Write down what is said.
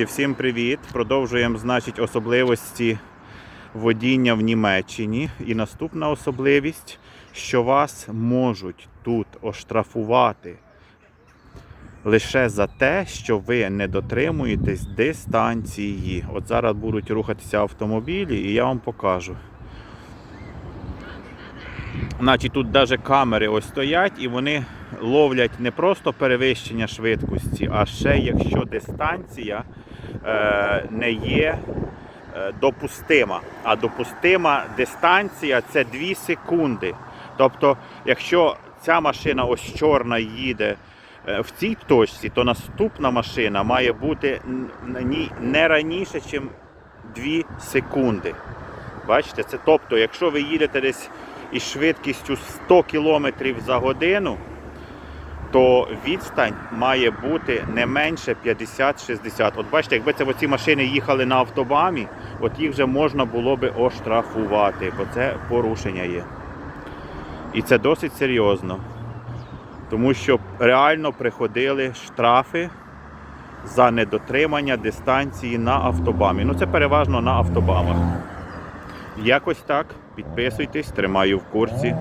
Всім привіт! Продовжуємо значить, особливості водіння в Німеччині. І наступна особливість, що вас можуть тут оштрафувати лише за те, що ви не дотримуєтесь дистанції. От зараз будуть рухатися автомобілі, і я вам покажу. Значить, тут навіть камери ось стоять і вони ловлять не просто перевищення швидкості, а ще якщо дистанція е, не є е, допустима. А допустима дистанція це 2 секунди. Тобто, якщо ця машина ось чорна їде е, в цій точці, то наступна машина має бути не раніше, ніж 2 секунди. Бачите, це тобто, якщо ви їдете десь із швидкістю 100 км за годину, то відстань має бути не менше 50-60. От бачите, якби це оці машини їхали на автобамі, от їх вже можна було би оштрафувати, бо це порушення є. І це досить серйозно. Тому що реально приходили штрафи за недотримання дистанції на автобамі. Ну це переважно на автобамах. Якось так. Підписуйтесь, тримаю в курсі.